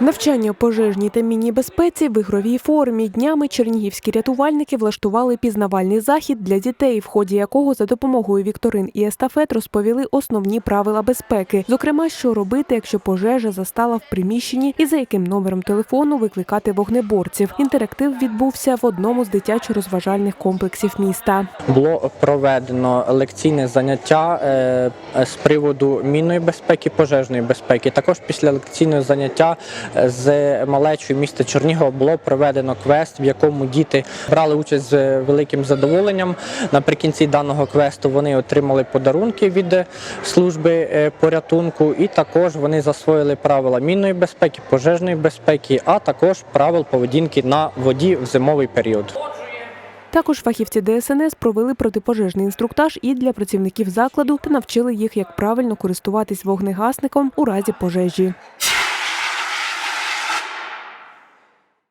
Навчання пожежній та мінній безпеці в ігровій формі днями чернігівські рятувальники влаштували пізнавальний захід для дітей, в ході якого за допомогою вікторин і естафет розповіли основні правила безпеки. Зокрема, що робити, якщо пожежа застала в приміщенні і за яким номером телефону викликати вогнеборців. Інтерактив відбувся в одному з дитячо-розважальних комплексів міста. Було проведено лекційне заняття е, з приводу мінної безпеки, пожежної безпеки. Також після лекційного заняття з малечою міста Чернігова було проведено квест, в якому діти брали участь з великим задоволенням. Наприкінці даного квесту вони отримали подарунки від служби е, порятунку, і також вони засвоїли правила мінної безпеки, пожежної безпеки, а також правил поведінки на воді в зимовий період. Також фахівці ДСНС провели протипожежний інструктаж і для працівників закладу та навчили їх, як правильно користуватись вогнегасником у разі пожежі.